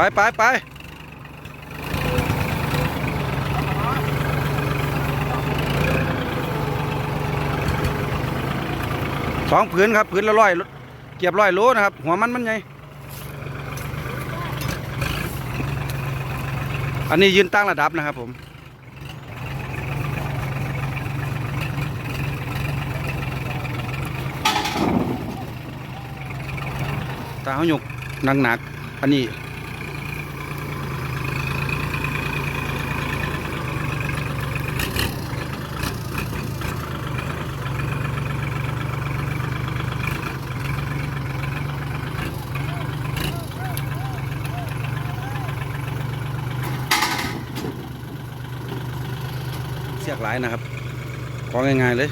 ไปไปไปสองผืนครับผืนละร้อยเก็บร้อยโลนะครับ หัวมันมันไงอันนี้ยืนตั้งระดับนะครับผมตาเขาหยกหนักหนักๆอันนี้ เสียกหลายนะครับของง่ายๆเลย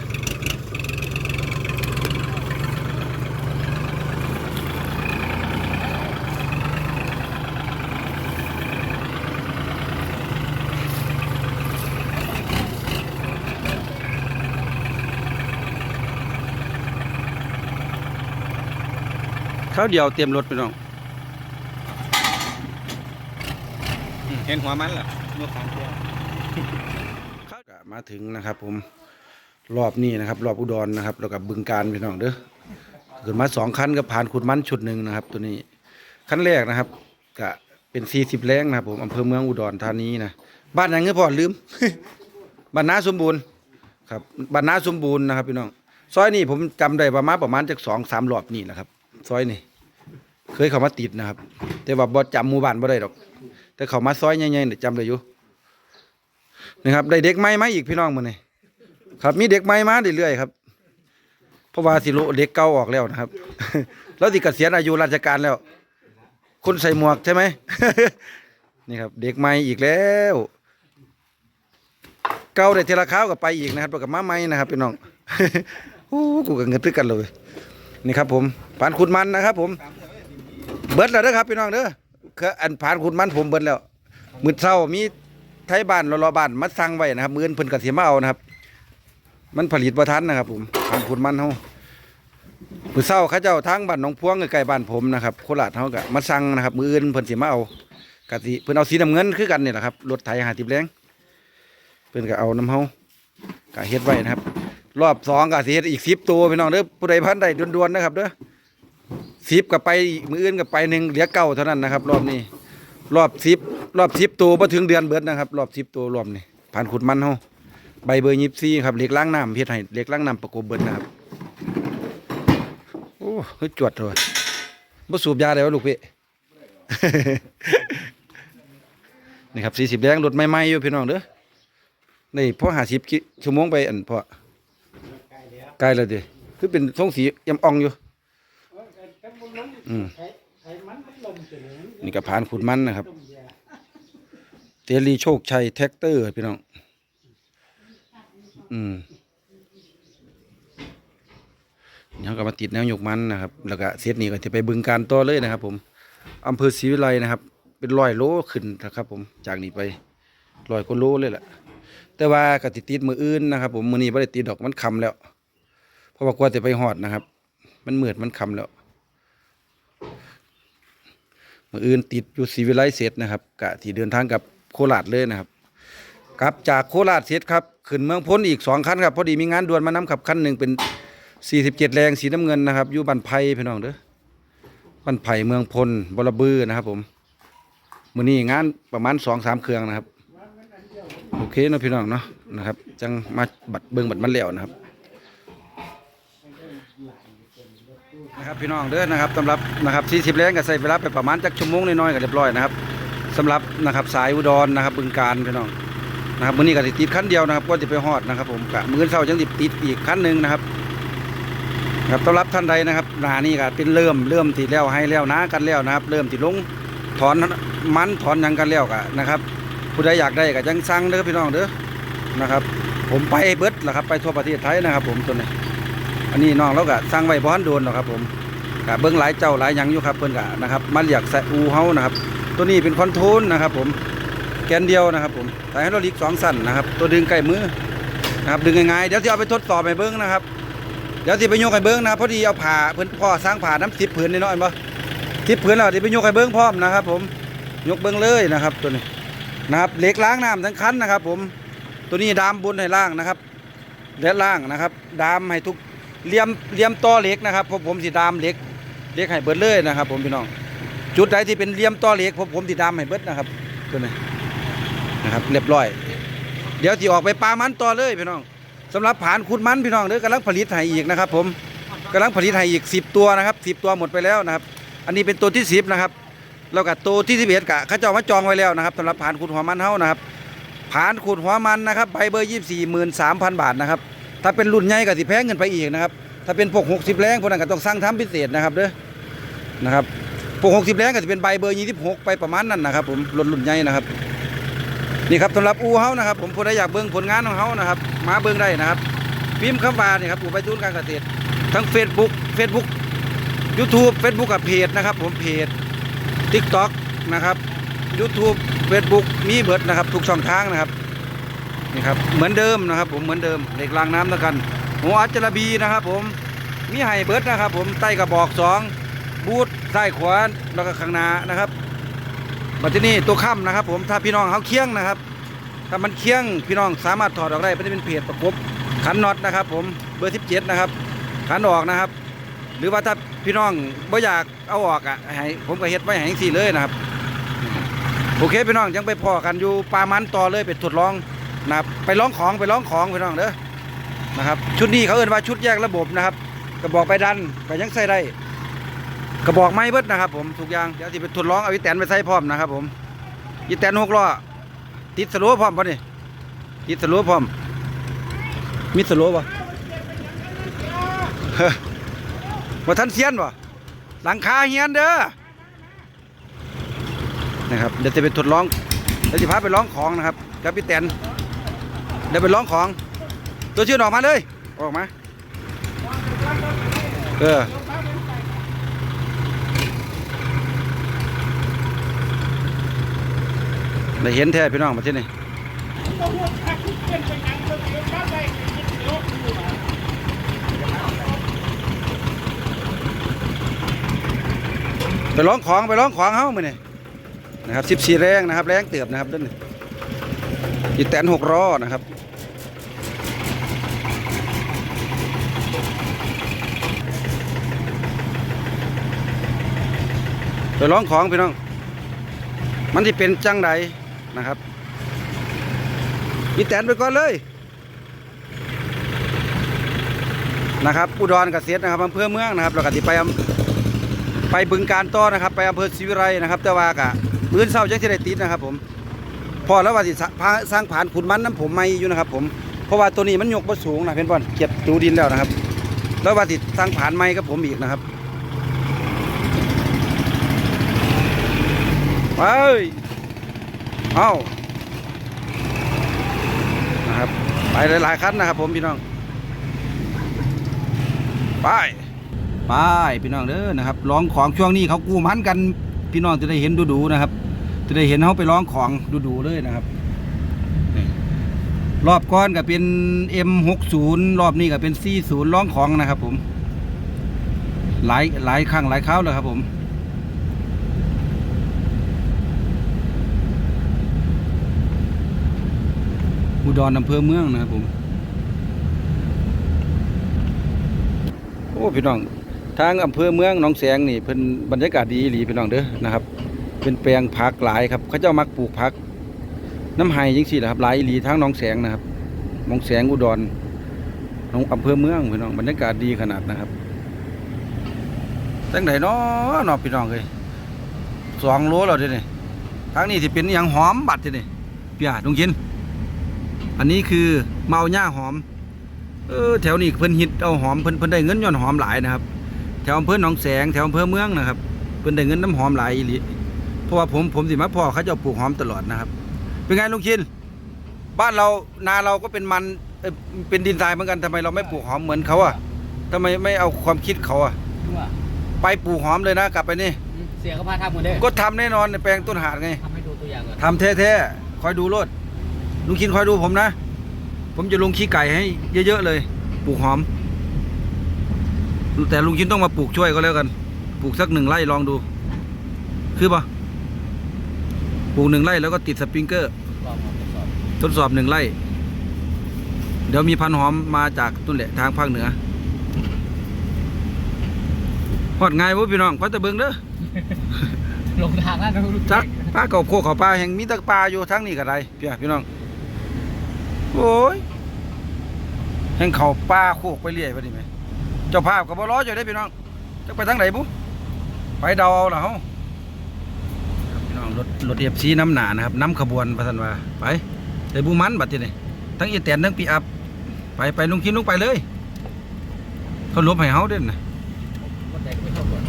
ข้าวเดียวเตรียมรถไปน้อง เห็นหัวมันเหรอลูกสามตัว มาถึงนะครับผมรอบนี้นะครับ รอบอุดรนะครับแล้วกับบึงการพี่น้องเด้อขึ้นมาสองคันก็ผ่านขุดมันชุดหนึ่งนะครับ ตัวนี้คันแรกนะครับก็เป็นสี่สิบแรงนะครับผมอำเภอเมืองอุดรธานีนะบ้านยังเงี้ยพอลืมบ้านนาสมบูรณ์ครับบ้านนาสมบูรณ์นะครับพี่น้องซอยนี้ผมจำได้ประมาณประมาณจากสองสามรอบนี่แหละครับ ซอยนี้เคยเข้ามาติดนะครับ แต่ว่าบ่จำหมู่บ้านบ่ได้ดอก แต่เข้ามาซอยใหญ่ๆเนี่ยจำได้อยู่ นะครับได้เด็กใหม่มาอีกพี่น้องมื้อนี้ครับ มีเด็กใหม่มาเรื่อยๆครับเพราะว่าสิโลเด็กเก่าออกแล้วนะครับ แล้วสิเกษียณอายุราชการแล้ว คนใส่หมวกใช่ไหมนี่ครับ เด็กใหม่อีกแล้วเก่าได้เทละข้าวกับไปอีกนะครับกับมาใหม่นะครับพี่น้องโอ้กูก็เงินตึกกันเลยนี่ครับ ผมผ่านขุดมันนะครับ ผม เบิดแล้วเด้อครับพี่น้องเด้อคืออันผ่านขุดมันผมเบิดแล้วมือเช้ามี ไทยบ้านรอๆบ้านมาสั่งไว้นะครับมืออนเพิ่นก็สิมาเอานะครับ มันผลิตบ่ทันนะครับ ผมทางคุณมันเฮามื้อเช้าเขาเจ้าทางบ้านหนองพวงใกล้บ้านผมนะครับโคราชเฮาก็มาสั่งนะครับ มืออื่นเพิ่นสิมาเอาก็สิเพิ่นเอาสีน้ำเงินคือกันนี่แหละครับรถไถ50แรงเพิ่นก็เอาน้ำเฮาก็เฮ็ดไว้นะครับ รอบสองก็สิเฮ็ดอีก10ตัวพี่น้องเด้อผู้ใดพันใดด่วนๆนะครับเด้อ10ก็ไปมืออื่นก็ไปหนึ่งเหลือเก้าเท่านั้นนะครับ รอบนี้ รอบสิบรอบสิบตัวมาถึงเดือนเบิดนะครับ รอบสิบตัวรวมนี่ผ่านขุดมันเฮาใบเบอร์ยิบซี่ครับเหล็กล้างน้ำเพียรให้เหล็กล้างน้ำประกบเบิดนะครับโอ้เฮ้ยจวดเลยบ่สูบยาได้วะลูกพี่ นี่ครับสี่สิบแรงรถใหม่ๆอยู่พี่น้องเด้อนี่พอหาสิบชั่วโมงไปอันพอใกล้แล้วดิคือเป็นทรงสียำอ่องอยู่อืม นี่ก็ผ่านขุดมันนะครับ เตลีโชคชัยแท็กเตอร์พี่น้อง อืมเดี๋ยวก็มาติดแนวยกมันนะครับ แล้วก็เซตนี้ก็จะไปบึงการต่อเลยนะครับ ผมอำเภอศรีวิไลนะครับ เป็นร้อยโลขึ้นนะครับ ผมจากนี้ไปร้อยกว่าโลเลยแหละแต่ว่ากติดติดมืออื่นนะครับ ผมมือนี้ไม่ได้ติดดอกมันคำแล้ว เพราะว่ากว่าจะไปหอดนะครับ มันเหมืดมันคำแล้ว มืออื่นติดอยู่ศรีวิไลเสร็จนะครับกะที่เดินทางกับโคราชเลยนะครับกลับจากโคราชเสร็จครับขึ้นเมืองพ้นอีกสองคันครับพอดีมีงานด่วนมานำขับคันหนึ่งเป็นสี่สิบเจ็ดแรงสีน้ำเงินนะครับอยู่บันไพพี่น้องเด้อบันไพเมืองพลบรบือนะครับผมมือนี้งานประมาณสองสามเครื่องนะครับ โอเคเนาะพี่น้องเนาะนะครับ จังมาบัดเบิ่งบัดมันแล้วนะครับ นะครับพี่น้องเด้อนะครับสำหรับนะครับ 40แรงก็ใส่เวลาไปประมาณจักชั่วโมงน้อยๆก็เรียบร้อยนะครับสำหรับนะครับสายอุดรนะครับบึงการพี่น้องนะครับมื้อนี้ก็สิติดคันเดียวนะครับก็จะไปฮอดนะครับ ผมกะมื้อเช้าจังสิติดอีกคันหนึงนะครับครับต้อนรับท่านใดนะครับนานี้ก็เป็นเริ่มเริ่มที่แล้วให้แล้วนะกันแล้วนะครับ เริ่มที่ลงถอนมันถอนยังกันแล้วก็นะครับ ผู้ใดอยากได้ก็จังสั่งเด้อพี่น้องเด้อนะครับ ผมไปเบิดแหละครับไปทั่วประเทศไทยนะครับ ผมตัวนี้ อันนี้น้องเราก็สั่งไว้บ่ทันโดนหรอกครับผมก็เบิ่งหลายเจ้าหลายยังอยู่ครับเพิ่อนก็นะครับมาเรียกใส่อูเฮานะครับ ตัวนี้เป็นคอนโทรลนะครับ ผมแกนเดียวนะครับ ผมใส่ให้เราลิกสองสั้นนะครับ ตัวดึงใกล้มือนะครับดึงง่ายๆเดี๋ยวสิเอาไปทดสอบให้เบิ่งนะครับเดี๋ยวสิไปโยกให้เบิ่งนะครับพอดีเอาผ่าเพิ่อนพ่อสร้างผ่าน้ำสิบผืนนี่นาะเห็นบ่สิบผืนแล้วสิไปโยกให้เบิ่งพร้อมนะครับ ผมยกเบิ้งเลยนะครับ ตัวนี้นะครับเหล็กล้างน้ำทั้งคันนะครับ ผมตัวนี้ดามบนให้ล่างนะครับและล่างนะครับ ดามให้ทุก เหลี่ยมเหลี่ยมต่อเหล็กนะครับผมผมสิดามเหล็กเหล็กให้เบิดเลยนะครับ ผมพี่น้อง จุดใดที่เป็นเหลี่ยมต่อเหล็กผมผมสิดามให้เบิดนะครับตัวนี้นะครับเรียบร้อย เดี๋ยวที่ออกไปปลามันต่อเลยพี่น้องสำหรับผานขุดมันพี่น้องเด้อกำลังผลิตให้อีกนะครับ ผมกำลังผลิตให้อีก 10 ตัวนะครับ10 ตัวหมดไปแล้วนะครับ อันนี้เป็นตัวที่10นะครับแล้วก็ตัวที่11กะเขาจ้ามาจองไว้แล้วนะครับสำหรับผานขุดหัวมันเฮานะครับผานขุดหัวมันนะครับใบเบอร์ 24,3,000 บาทนะครับ ถ้าเป็นรุ่นใหญ่ก็สิแพงเงินไปอีกนะครับ ถ้าเป็นพวก60แรงพวกนั้นก็ต้องสั่งทำพิเศษนะครับเด้อนะครับพวก60แรงก็จะเป็นใบเบอร์26ไปประมาณนั้นนะครับ ผมรุ่นรุ่นใหญ่นะครับ นี่ครับสำหรับอูเฮานะครับ ผมผู้ใดอยากเบิ่งผลงานของเฮานะครับมาเบิ่งได้นะครับพิมพ์คำว่านี่ครับอูไปจูนการเกษตร ทั้ง Facebook Facebook YouTube Facebook กับเพจนะครับ ผมเพจ TikTok นะครับ YouTube Facebook มีเบิดนะครับ ทุกช่องทางนะครับ นี่ครับเหมือนเดิมนะครับ ผมเหมือนเดิมเหล็กรางน้ำแล้วกันหัวอัจจระบีนะครับ ผมมีไห้เบิร์ดนะครับ ผมใต้กระบอกสองบูทซ้ขวาแล้วก็ข้างหน้านะครับบัดทีนี้ตัวค่ำนะครับ ผมถ้าพี่น้องเขาเคียงนะครับ ถ้ามันเคียงพี่น้องสามารถถอดออกได้มันจะเป็นเพจประกบขันน็อตนะครับ ผมเบอร์ 17 นะครับขันออกนะครับ หรือว่าถ้าพี่น้องบ่อยากเอาออกอะให้ผมก็เฮ็ดไว้ให้สี่เลยนะครับ โอเคพี่น้องยังไปพอกันอยู่ปลามันต่อเลยไปทดลอง นะครับไปลองของไปลองของพี่น้องเด้อนะครับชุดนี้เขาเอ่นว่าชุดแยกระบบนะครับ กระบอกไปดันก็ยังใส่ได้ กระบอกไม้เบิดนะครับ ผมทุกอย่างเดี๋ยวที่ไปทดลองเอาอีแตนไปใส่พร้อมนะครับ ผมอีแตนหกล้อติดสโลว์พร้อมปะนี่ติดสโลว์พร้อมมีสโลว์ปะว่าท่านเซียนปะหลังคาเฮียนเด้อนะครับเดี๋ยวจะไปทดลองเดี๋ยวจะพาไปร้องของนะครับกับพี่แตน เดี๋ยวไปร้องของ ตัวชื่อออกมาเลย ออกมา เออ ได้เห็นแท้พี่น้องมาที่นี่ไปร้องของไปร้องของเฮ้ามเนี่ยนะครับสิบสี่แรงนะครับ แรงเตือบนะครับด้านนี้ อีแตนหกล้อนะครับไปร้องของพี่น้อง มันที่เป็นจังใดนะครับอีแตนไปก่อนเลยนะครับอุดรเกษตรนะครับอำเภอเมืองนะครับเราก็ติไปอไปบึงการต่อนะครับ ไปอำเภอศรีวิไลนะครับ แต่ว่ากะมื้อเช้าจังสิได้ติดนะครับผม พอแล้วว่าสิสะพาสร้างผ่านขุนมันน้ำผมไม่อยู่นะครับ ผมเพราะว่าตัวนี้มันยกบ่สูงนะเพื่อนบอลเก็บดูดินแล้วนะครับ แล้วว่าสิสร้างผ่านไม้กับผมอีกนะครับไปเอานะครับไปหลายๆคันนะครับผมพี่น้องไปไปพี่น้องเด้อนะครับร้องของช่วงนี้เขากู้มันกันพี่น้องจะได้เห็นดูๆนะครับ จะได้เห็นเขาไปร้องของดูๆเลยนะครับรอบก้อนก็เป็น M60 รอบนี้ก็เป็น 40ร้องของนะครับ ผม หลายหลายครั้งหลายคราวแล้วครับ ผมอุดรอำเภอเมืองนะครับผม โอ้พี่น้อง ทางอำเภอเมืองหนองแสงนี่เพิ่นบรรยากาศดีหลีพี่น้องเด้อนะครับ เป็นแปลงผักหลายครับ เขาเจ้ามักปลูกผัก น้ำไห้จังซี่แหละครับหลายหลีทางหนองแสงนะครับหนองแสงอุดรหนองอำเภอเมืองพี่น้องบรรยากาศดีขนาดนะครับจังไดเนาะเนาะพี่น้องเอ้ยสองโลแล้วเด้นี่ทางนี้สิเป็นอย่างหอมบัดเด้นี่พี่อาลุงชิน อันนี้คือเมาหญ้าหอม เออแถวนี้เพิ่นฮิตเอาหอมเพิ่นเพิ่นได้เงินย้อนหอมหลายนะครับ แถวอำเภอหนองแสงแถวอำเภอเมืองนะครับ เพิ่นได้เงินน้ำหอมหลายอีหลี เพราะว่าผมผมสิมาพ่อเขาเจะปลูกหอมตลอดนะครับ เป็นไงลุงชิน บ้านเรานาเราก็เป็นมันเอ่อเป็นดินทรายเหมือนกันทำไมเราไม่ปลูกหอมเหมือนเขาอะทำไมไม่เอาความคิดเขาอะว่าไปปลูกหอมเลยนะกลับไปนี่เสียเขาพาทำเหมือนเดิมก็ทำแน่นอนในแปลงต้นหาดไง ทำให้ดูตัวอย่างก่อนทำแท้ๆ คอยดูรถลุงคินคอยดูผมนะ ผมจะลงขี้ไก่ให้เยอะๆเลย ปลูกหอม แต่ลุงคินต้องมาปลูกช่วยก็แล้วกัน ปลูกสักหนึ่งไร่ลองดู คือปะ ปลูกหนึ่งไร่แล้วก็ติดสปริงเกอร์ลองทดสอบทดสอบหนึ่งไร่ เดี๋ยวมีพันธุ์หอมมาจากตุนแหละทางภาคเหนือฮอดง่ายบ่พี่น้องพัตะเบิงเด้อลงทางแล้วนะลูกจักปลาเก่าโคกเขาปลาแห่งมีแตะปลาอยู่ทั้งนี้ก็ได้พี่พี่น้องโอ้ยแห่งเขาปลาโคกไปเรื่อยไปนี่ไหมเจ้าภาพก็บ่รออยู่ได้อพี่น้องจะไปทางไหนบุไปเดาเอาล่ะเฮาครับพี่น้ องรถรถเอฟซีน้ำหนานะครับน้ำขบวนประสันว่าไปไปบูมันบัดทีนี่ทั้งอีแตนทั้งปีอัพไปไปลุงคิมลุงไปเลย เขาลบให้เฮาเด่นนะคนแดงไม่ชอบก่อน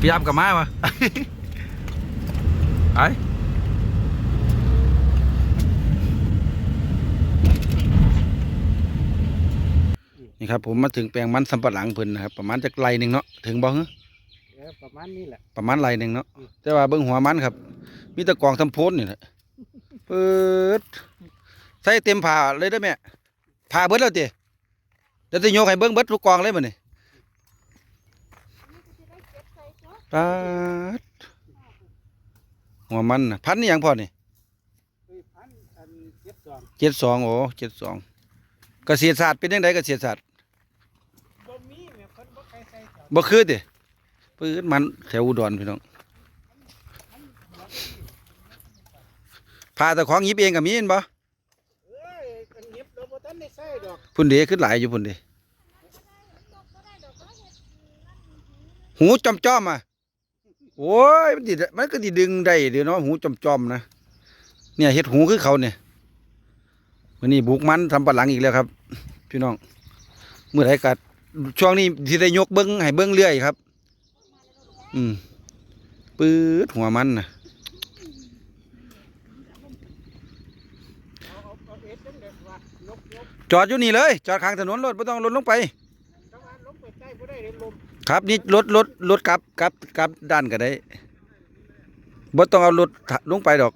ปีอัพกับมาวะไปนี่ครับผมมาถึงแปลงมันสำปะหลังเพิ่นนะครับประมาณจะไกลหนึ่งเนาะถึงบ่ฮะเออประมาณนี้แหละ ประมาณไรหนึ่งเนาะแต่ว่าเบิ้งหัวมันครับ มีแตะกองทำโพนนี่แหละเปิดใส่เต็มผ่าเลยได้อแม่ผ่าเบิดแล้วเจ้เดี๋ยวจะโยกให้เบิ้งเบิดทุกกองเลยมันนี่ปาดหัวมันน่ะพันนี่ยังพอนี่เฮ้ยพันอันเจ็ดสองเจ็ดสองโอ้เจ็ดสองเกษตรศาสตร์เป็นยังไงเกษตรศาสตร์บ่มีแม่เพิ่นบ่ใครใส่ครับบ่คือติ ปืดมันแถวอุดรพี่น้องผ่าแต่ของยิบเองก็มีนบ่เอ้ยอันเด้ใส่ดอกพุ่นเดขึ้นหลายอยู่พุ่นเดีหูจอมจอมอะโอ้ยมันดิมันก็ดิดึงได้เดี๋ยวเนาะหูจอมจอมนะเนี่ยเฮ็ดหูคือเขาเนี่ยวันนี้บุกมันทำปะหลังอีกแล้วครับ พี่น้องเมื่อไหรกัดช่วงนี้ที่ได้ยกเบิ้งให้เบิ้งเรื่อยครับ อืมปื๊ดหัวมันนะจอดอยู่นี่เลย จอดข้างถนนรถไม่ต้องรถลงไปถ้าว่าลงไป ครับนี่รถรถรถกลับกลับกลับด้านก็ได้บ่ต้องเอารถลงไปดอก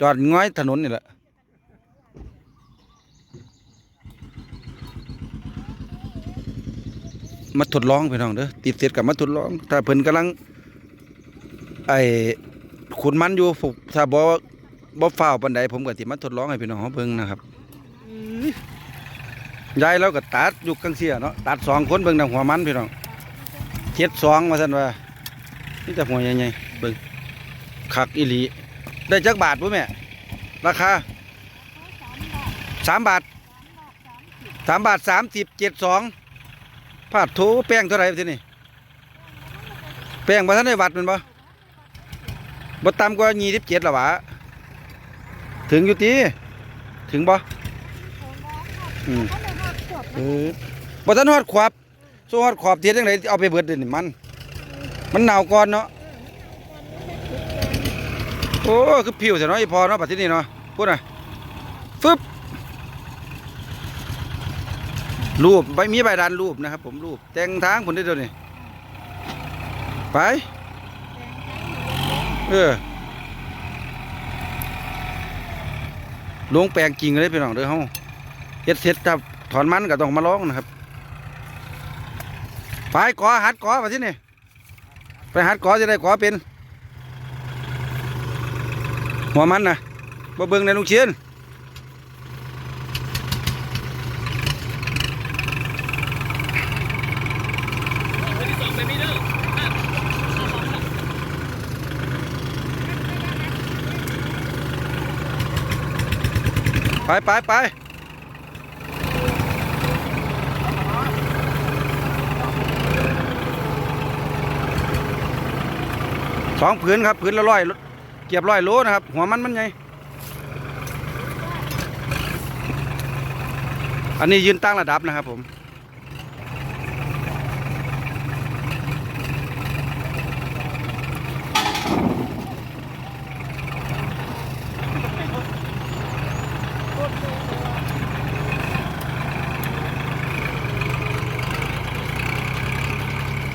จอดง้อยถนนนี่แหละ มาทดลองพี่น้องเด้อติดเสร็จกับมาทดลอง ถ้าเพิ่นกำลัง ไอ้ขุนมันอยู่ฝึกถ้าบ่บ่ฟ้าวปานใดผมก็สิมาทดลองให้พี่น้องเขาเบิ่งนะครับยายเราก็ตัดอยู่กังเสียเนาะตัดสองคนเบิ่งดังหัวมันพี่น้องเจ็ดสองว่าซั่นว่านี่แต่หัวใหญ่ๆเบิ่งคักอีหลีได้จักบาทบ่แม่ราคาสามบาทสามบาทสามสิบเจ็ดสอง พาดโถแป้งเท่าไหร่ทีนี่แป้งบ่ทันได้วัดมันบ่บ่ต่ำกว่ายี่สิบเจ็ดหรอวะถึงอยู่ตีถึงบ่อืมเออบ่ทันฮอดขวบสู้ฮอดขอบเทียนจังไดเอาไปเบิดเดี๋ยวนี่มัน มันหนาวก่อนเนาะโอ้คือผิวแต่นาะอีพอเนาะปัจจุบันเนาะพูดน่ะฟึบ รูปใบมีใบดานรูปนะครับผมรูปแต่งทางผมได้เดี๋ยวนี้ไป เออลงแปลงจริงเลยพี่น้องเด้อเฮาเฮ็ดเสร็จถ้าถอนมันก็ต้องมาร้องนะครับ ไปกอหัดกอมาที่นี่ไปหัดกอจะได้กอเป็น หัวมันนะบ่เบิ่งในลุงเชียน ไปไปไปสองผืนครับผืนละร้อยเกียบร้อยโลนะครับ หัวมันมันไงอันนี้ยืนตั้งระดับนะครับผม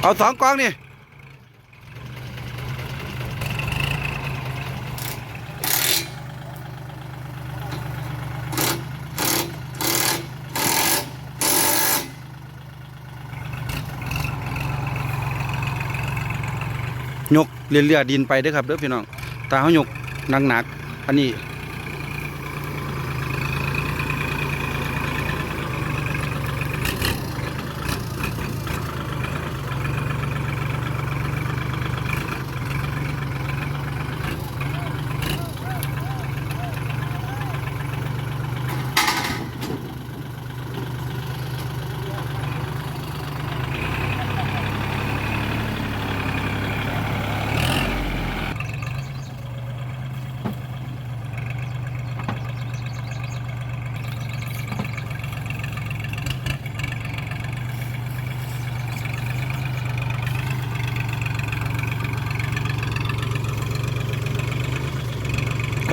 เอาสองกองนี่ยกเลี่ยๆดินไปเด้อครับเด้อพี่น้องตาเฮายกหนักๆอันนี้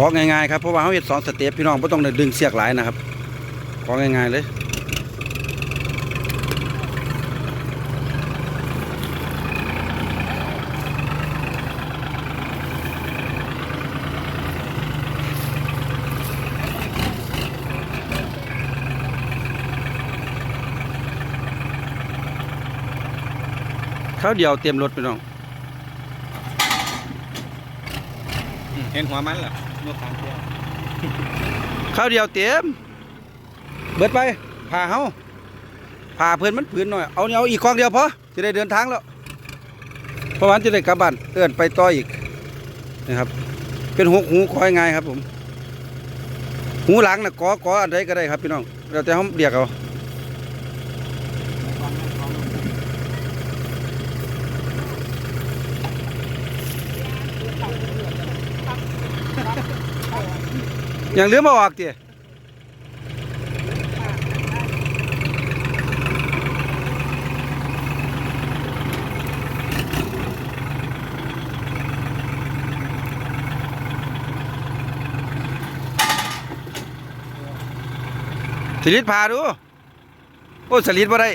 ของ่ายๆครับเพราะว่าเขาเฮ็ดสองสเต็ปพี่น้องไม่ต้องดึงเสียกหลายนะครับ ของ่ายๆเลยข้าวเดียวเตรียมรถพี่น้อง เห็นหัวมันเหรอ เมื่อครั้งเที่ยวข้าวเดียวเตรียมเบิดไปผ่าเฮาผ่าเพื่อนมันผืนหน่อย เอาเนี่ยเอาอีกคลองเดียวพอจะได้เดินทางแล้วเพราะวันจะได้กลับบ้านเอื้อนไปต่ออีกนะครับ เป็นหกหูคอยง่ายครับผม หูหลังนะกอกออันใดก็ได้ครับพี่น้องเราแต่เขาเรียกเอา ย่างเลือมาออกเตี๋ยสลิดพาดู โอ้สลิดบ่ได้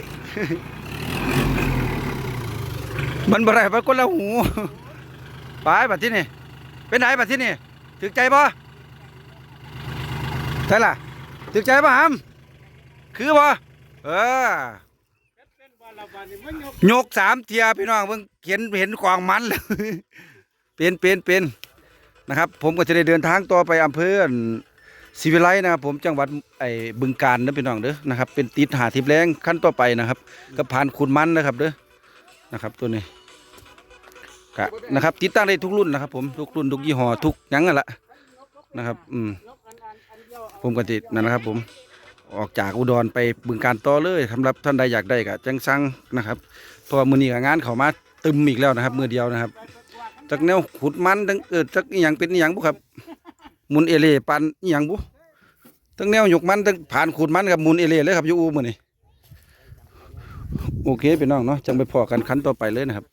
มันบ่ได้มันคนละหู ไปบัดที่นี่เป็นไหนบัดที่นี่ถึกใจบ่ ใช่ล่ะถึกใจบ่หามคือบ่เออยกสามเทียพี่น้องเพิ่งเห็นเห็นกวางมันเลยเป็นเป็นเป็นนะครับ ผมก็จะได้เดินทางต่อไปอำเภอศรีวิไลนะครับผมจังหวัดไอ้บึงกาฬนะพี่น้องเด้อนะครับเป็นติดหาทิพแรงขั้นต่อไปนะครับก็ผ่านขุนมันนะครับเด้อนะครับตัวนี้กะนะครับติดตั้งได้ทุกรุ่นนะครับ ผมทุกรุ่นทุกยี่ห้อทุกยังนั่นแหละนะครับ อืม ผมก็ติดนั่นนะครับ ผมออกจากอุดรไปบึงการต่อเลยสำหรับท่านใดอยากได้ก็จังสั่งนะครับเพราะวมือนี้ก็งานเขามาตึมอีกแล้วนะครับ มือเดียวนะครับจากแนวขุดมันทั้งเออจากอหย่างเป็นอหย่างบุครับมุนเอเล่ปันอหย่างบุทั้งแนวหยกมันทั้งผ่านขุดมันกับมุนเอเล่เลยครับยูอูมือนี่โอเคพี่น้องเนาะจังไปพอกันคันต่อไปเลยนะครับ